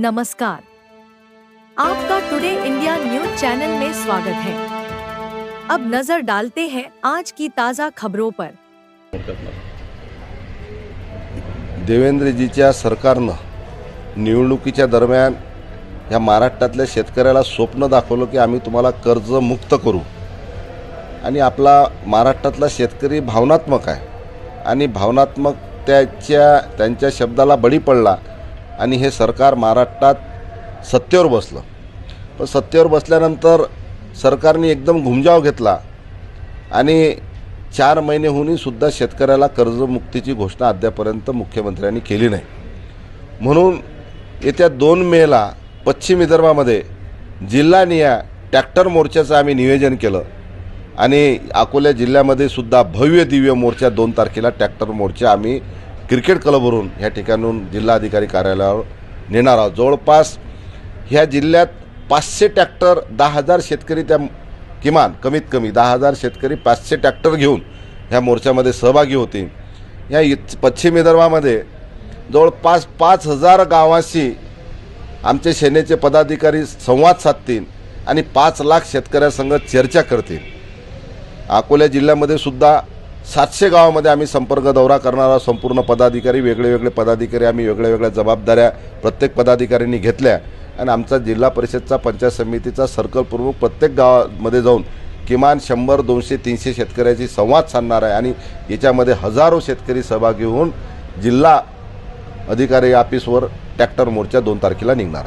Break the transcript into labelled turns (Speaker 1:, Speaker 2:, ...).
Speaker 1: नमस्कार। आपका today India news channel में स्वागत है। अब नजर डालते हैं आज की ताजा खबरों पर।
Speaker 2: देवेंद्रजीच्या सरकारनं निवडणुकीच्या दरम्यान या महाराष्ट्रातल्या शेतकऱ्याला स्वप्न दाखवलं की आम्ही तुम्हाला कर्ज मुक्त करू. आणि आपला महाराष्ट्रातला शेतकरी भावनात्मक आहे. आणि भावनात्मक त्याच्या त्यांच्या शब्दाला बळी पडला आणि हे सरकार महाराष्ट्रात सत्तेवर बसलं. पण सत्तेवर बसल्यानंतर सरकारने एकदम घुमजाव घेतला आणि चार महिने होऊनही सुद्धा शेतकऱ्याला कर्जमुक्तीची घोषणा अद्यापर्यंत मुख्यमंत्र्यांनी केली नाही. म्हणून येत्या दोन मेला पश्चिम विदर्भामध्ये जिल्हानिया ट्रॅक्टर मोर्चाचं आम्ही नियोजन केलं आणि अकोला जिल्ह्यामध्ये सुद्धा भव्य दिव्य मोर्चा दोन तारखेला ट्रॅक्टर मोर्चा आम्ही क्रिकेट क्लबवरून ह्या ठिकाणून जिल्हाधिकारी कार्यालयावर नेणार आहोत. जवळपास ह्या जिल्ह्यात पाचशे ट्रॅक्टर दहा हजार शेतकरी त्या किमान कमीत कमी दहा हजार शेतकरी पाचशे ट्रॅक्टर घेऊन ह्या मोर्चामध्ये सहभागी होतील. या पश्चिम विदर्भामध्ये जवळपास पाच हजार गावाशी आमचे सेनेचे पदाधिकारी संवाद साधतील आणि पाच लाख शेतकऱ्यांसंग चर्चा करतील. अकोला जिल्ह्यामध्ये सुद्धा सातशे गावामध्ये आम्ही संपर्क दौरा करणारा संपूर्ण पदाधिकारी वेगळे वेगळे पदाधिकारी आम्ही वेगळ्या वेगळ्या जबाबदाऱ्या प्रत्येक पदाधिकाऱ्यांनी घेतल्या. आणि आमचा जिल्हा परिषदचा पंचायत समितीचा सर्कल प्रमुख प्रत्येक गावामध्ये जाऊन किमान शंभर दोनशे तीनशे शेतकऱ्याशी संवाद साधणार आहे. आणि याच्यामध्ये हजारो शेतकरी सहभागी होऊन जिल्हा अधिकारी ऑफिसवर ट्रॅक्टर मोर्चा दोन तारखेला निघणार आहे.